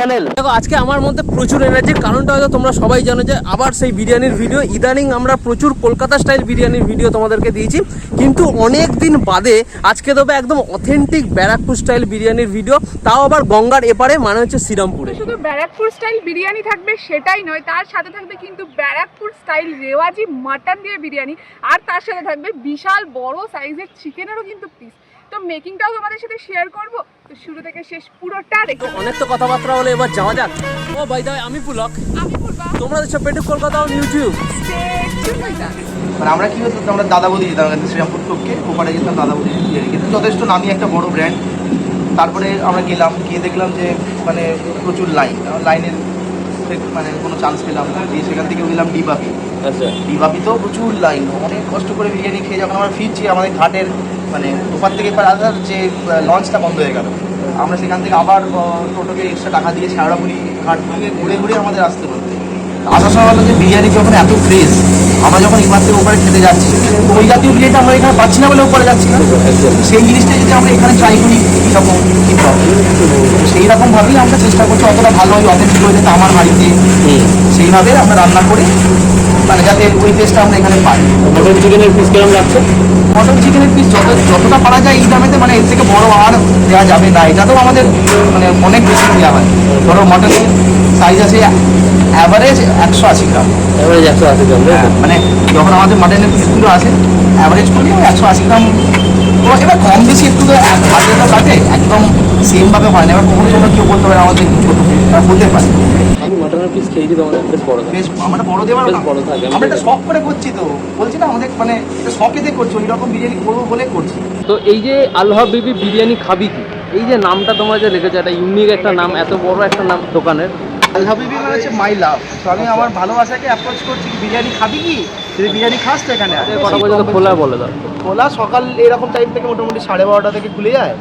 Channel দেখো, আজকে আমার মধ্যে প্রচুর এনার্জি কারণটা হয়তো তোমরা সবাই জানো যে, আবার সেই বিরিয়ানির ভিডিও ইদানিং আমরা প্রচুর কলকাতা স্টাইল বিরিয়ানির ভিডিও তোমাদেরকে দিয়েছি। কিন্তু অনেক দিন বাদে আজকে দেবো একদম অথেন্টিক ব্যারাকপুর স্টাইল বিরিয়ানির ভিডিও তাও আবার গঙ্গার এপারে মানে হচ্ছে শ্রীরামপুরে। শুধু ব্যারাকপুর স্টাইল বিরিয়ানি থাকবে সেটাই নয়, তার সাথে থাকবে কিন্তু ব্যারাকপুর স্টাইল রেওয়াজি মাটন দিয়ে বিরিয়ানি। আর তার সাথে থাকবে বিশাল বড় সাইজের চিকেনেরও কিন্তু পিস তো মেকিংটাও তোমাদের সাথে শেয়ার করব। তো শুরু থেকে শেষ পুরোটা দেখো। অনেক তো কথাবার্তা হলো এবার যাওয়া যাক। ও ভাই দাই আমি পুলক আমি বলব তোমরা দেখছ পেটুক কলকাতা অন ইউটিউব মানে আমরা কি হতো আমরা দাদা বৌদি যেতাম শ্রীরামপুর টপকে ওপারে যেতাম দাদা বৌদি বিরিয়ানি কিন্তু যথেষ্ট নামি একটা বড় ব্র্যান্ড তারপরে আমরা গেলাম গিয়ে দেখলাম যে মানে প্রচুর লাইন লাইনের মানে কোনো চান্স পেলাম না। দিয়ে সেখান থেকে গেলাম ডিবাপি। আচ্ছা। ডিবাপিতেও প্রচুর লাইন অনেক কষ্ট করে বিরিয়ানি খেয়ে যখন আমরা ফিরছি আমাদের ঘাটের মানে ওপার থেকে এবার আসার যে লঞ্চটা বন্ধ হয়ে গেল। আমরা সেখান থেকে আবার টোটোকে এক্সট্রা টাকা দিয়ে শেওড়াপুরি ঘাট থেকে ঘুরে ঘুরে আমাদের আসতে হতো আসার সময় হলো যে বিরিয়ানি যখন এত ফ্রেশ আমরা যখন এবার থেকে ওপারে খেতে যাচ্ছি তো ওই জাতীয় বিরিয়ানিটা আমরা এখানে পাচ্ছি না বলে ওপারে যাচ্ছি না। সেই জিনিসটা যদি আমরা এখানে ট্রাই করি কীরকম কী সেই রকমভাবেই আমরা চেষ্টা করছি অতটা ভালো হয় অথেন্টিক হয়ে যেতে আমার বাড়িতে। সেইভাবে আমরা রান্না করি মানে যাতে ওই টেস্টটা আমরা এখানে পাই। চিকেনের পিস কেমন লাগছে? মটন চিকেনের পিস যত যতটা পারা যায় এই দামেতে মানে এর থেকে বড় আর দেওয়া যাবে না। এটাতেও আমাদের মানে অনেক বেশি দেওয়া হয়। ধরো মটনের সাইজ আছে অ্যাভারেজ একশো আশি গ্রাম। অ্যাভারেজ একশো আশি গ্রাম হ্যাঁ, মানে যখন আমাদের মাটনের পিসগুলো আছে অ্যাভারেজ করলে একশো আশি গ্রাম তো এবার কম বেশি একটু তো এক- হাতে তো কাটে একদম সেমভাবে হয় না। এবার কখনো তোমরা কেউ বলতে পারে আমাদের ছোটো তারা পারে। আমি মটনের পিস খেয়েছি তোমাদের বেশ বড় থাকে। বেশ আমরা বড় দেওয়ার বেশ বড় থাকে। আমরা এটা শখ করে করছি তো। বলছি না আমাদের মানে এটা শখেতে করছি ওই রকম বিরিয়ানি করব বলে করছি। তো এই যে আল্লাহ বিবি বিরিয়ানি খাবি কি? এই যে নামটা তোমরা যে লিখেছো একটা ইউনিক একটা নাম এত বড় একটা নাম দোকানের। আল হাবিবি মানে হচ্ছে মাই লাভ তো আমি আমার ভালোবাসাকে অ্যাপ্রোচ করছি বিরিয়ানি খাবি কি? যদি বিরিয়ানি খাস তো এখানে। কটা পর্যন্ত খোলা বলে দাও খোলা সকাল এরকম টাইম থেকে মোটামুটি সাড়ে বারোটা থেকে খুলে যায়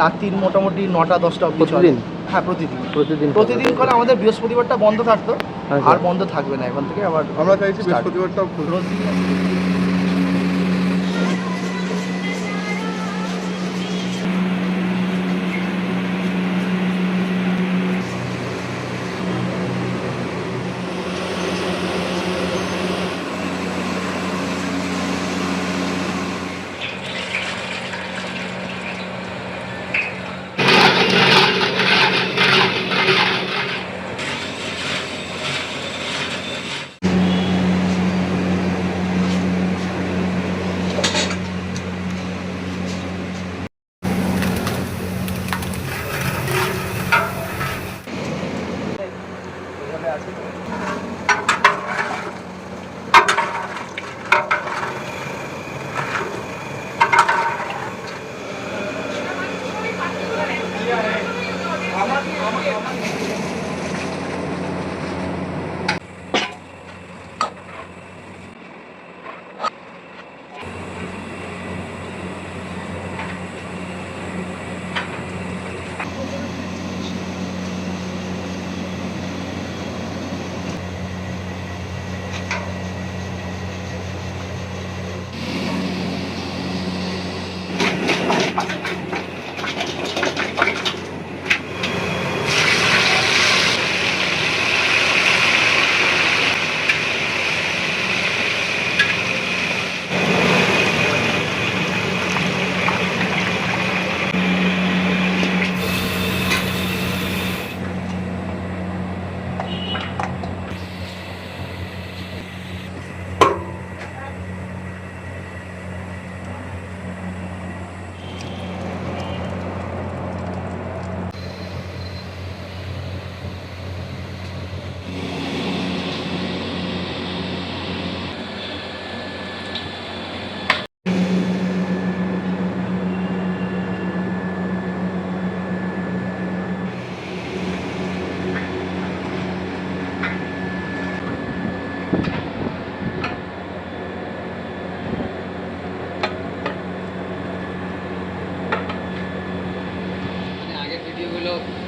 রাত্রির মোটামুটি নটা দশটা অবধি চলে। প্রতিদিন? হ্যাঁ প্রতিদিন প্রতিদিন প্রতিদিন করে আমাদের বৃহস্পতিবারটা বন্ধ থাকতো আচ্ছা। আর বন্ধ থাকবে না এখন থেকে আবার আমরা চাইছি start।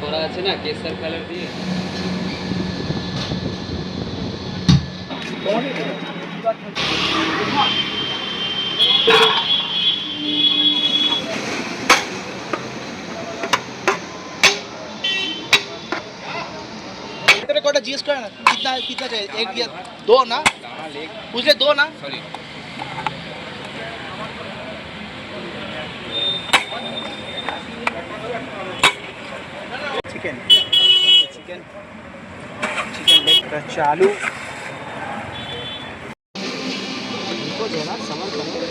করা আছে না কেসার কালার দিয়ে कटा जीएस करना कितना कितना चाहिए एक दो ना पूछ ले दो ना sorry चिकन चिकन लेग का चालू इनको देना समझ करो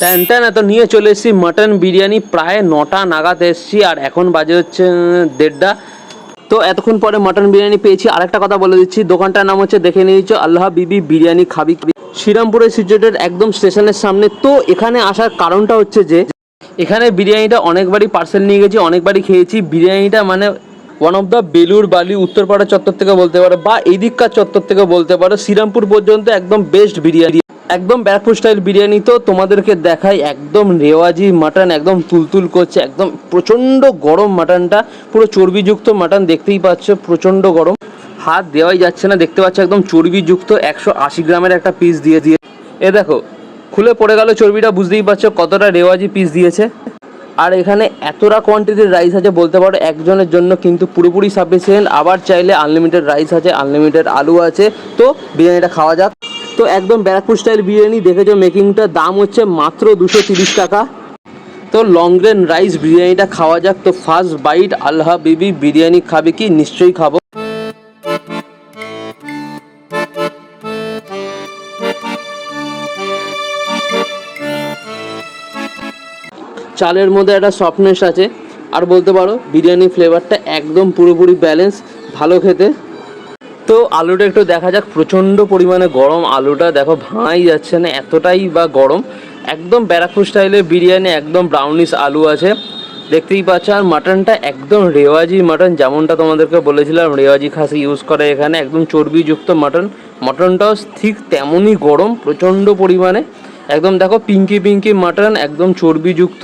ট্যান এত নিয়ে চলে এসেছি। মাটন বিরিয়ানি প্রায় নটা নাগাদ এসেছি, আর এখন বাজে হচ্ছে দেড়টা। তো এতক্ষণ পরে মাটন বিরিয়ানি পেয়েছি। আরেকটা কথা বলে দিচ্ছি, দোকানটার নাম হচ্ছে দেখে নিয়েছো, আল্লাহ বিবি বিরিয়ানি খাবি। শ্রীরামপুরে সিচুয়েটেড একদম স্টেশনের সামনে। তো এখানে আসার কারণটা হচ্ছে যে, এখানে বিরিয়ানিটা অনেকবারই পার্সেল নিয়ে গেছি, অনেকবারই খেয়েছি। বিরিয়ানিটা মানে ওয়ান অফ দ্য বেলুর বালি, উত্তরপাড়া চত্বর থেকে বলতে পারো, বা এদিককার চত্বর থেকে বলতে পারো, শ্রীরামপুর পর্যন্ত একদম বেস্ট বিরিয়ানি। একদম ব্যারাকপুর স্টাইল বিরিয়ানি তো তোমাদেরকে দেখাই একদম রেওয়াজি মাটন একদম তুলতুল করছে, একদম প্রচণ্ড গরম মাটনটা পুরো চর্বিযুক্ত মাটন দেখতেই পাচ্ছ, প্রচণ্ড গরম। হাত দেওয়াই যাচ্ছে না, দেখতে পাচ্ছ একদম চর্বিযুক্ত, একশো আশি গ্রামের একটা পিস দিয়ে দিয়ে। এ দেখো, খুলে পড়ে গেল চর্বিটা, বুঝতেই পারছ কতটা রেওয়াজি পিস দিয়েছে। আর এখানে এতটা কোয়ান্টিটির রাইস আছে, বলতে পারো একজনের জন্য কিন্তু পুরোপুরি সাফিসিয়েন্ট আবার চাইলে আনলিমিটেড রাইস আছে আনলিমিটেড আলু আছে। তো বিরিয়ানিটা খাওয়া যাক। তো একদম ব্যারাকপুর স্টাইল বিরিয়ানি দেখেছ মেকিংটার দাম হচ্ছে মাত্র দুশো তিরিশ টাকা। তো লং গ্রেন রাইস বিরিয়ানিটা খাওয়া যাক, তো ফার্স্ট বাইট আল্লাহ বিবি বিরিয়ানি খাবে কি? নিশ্চয়ই খাব। চালের মধ্যে একটা সফটনেস আছে, আর বলতে পারো বিরিয়ানি ফ্লেভারটা একদম পুরোপুরি ব্যালেন্স ভালো খেতে। তো আলুটা একটু দেখা যাক, প্রচণ্ড পরিমাণে গরম আলুটা। দেখো ভাঙাই যাচ্ছে না, এতটাই বা গরম। একদম ব্যারাকপুর স্টাইলের বিরিয়ানি, একদম ব্রাউনিশ আলু আছে। দেখতেই পাচ্ছ, আর মাটনটা একদম রেওয়াজি মাটন যেমনটা তোমাদেরকে বলেছিলাম, রেওয়াজি খাসি ইউজ করে এখানে, একদম চর্বিযুক্ত মাটন মাটনটাও ঠিক তেমনই গরম, প্রচণ্ড পরিমাণে। একদম দেখো পিঙ্কি পিঙ্কি মাটন একদম চর্বিযুক্ত।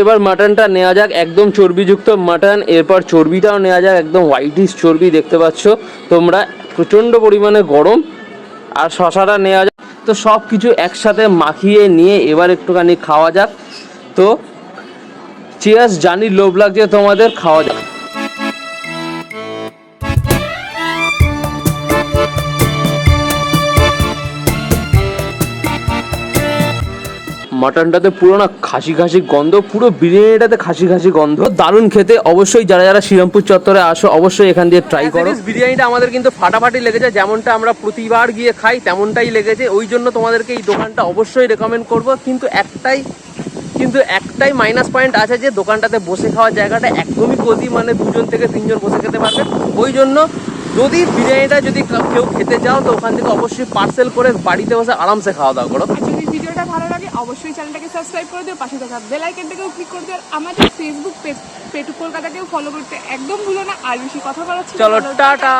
এবার মাটনটা নেওয়া যাক, একদম চর্বিযুক্ত মাটন। এরপর চর্বিটাও নেওয়া যাক, একদম হোয়াইটিশ চর্বি দেখতে পাচ্ছ। তোমরা প্রচণ্ড পরিমাণে গরম আর শশাটা নেওয়া যাক। তো সব কিছু একসাথে মাখিয়ে নিয়ে এবার একটুখানি খাওয়া যাক। তো চেয়ার্স জানি লোভ লাগছে তোমাদের, খাওয়া যাক। মাটনটাতে পুরো না খাসি খাসি গন্ধ পুরো বিরিয়ানিটাতে খাসি খাসি গন্ধ। দারুণ খেতে অবশ্যই যারা যারা শ্রীরামপুর চত্বরে আসো অবশ্যই এখান দিয়ে ট্রাই করো। বিরিয়ানিটা আমাদের কিন্তু ফাটাফাটি লেগেছে যেমনটা আমরা প্রতিবার গিয়ে খাই তেমনটাই লেগেছে। ওই জন্য তোমাদেরকে এই দোকানটা অবশ্যই রেকমেন্ড করব। কিন্তু একটাই কিন্তু একটাই মাইনাস পয়েন্ট আছে যে দোকানটাতে বসে খাওয়ার জায়গাটা একদমই কোজি মানে দুজন থেকে তিনজন বসে খেতে পারবে। ওই জন্য যদি বিরিয়ানিটা যদি কেউ খেতে চাও তো ওখান থেকে অবশ্যই পার্সেল করে বাড়িতে বসে আরামসে খাওয়া দাওয়া করো। অবশ্যই চ্যানেলটাকে সাবস্ক্রাইব করে দিও পাশে থাকা বেল আইকনটাকেও ক্লিক করে দিও আর আমাদের ফেসবুক পেজ পেটু কলকাতাকেও ফলো করতে একদম ভুলো না। আর বেশি কথা বলা চলো টাটা।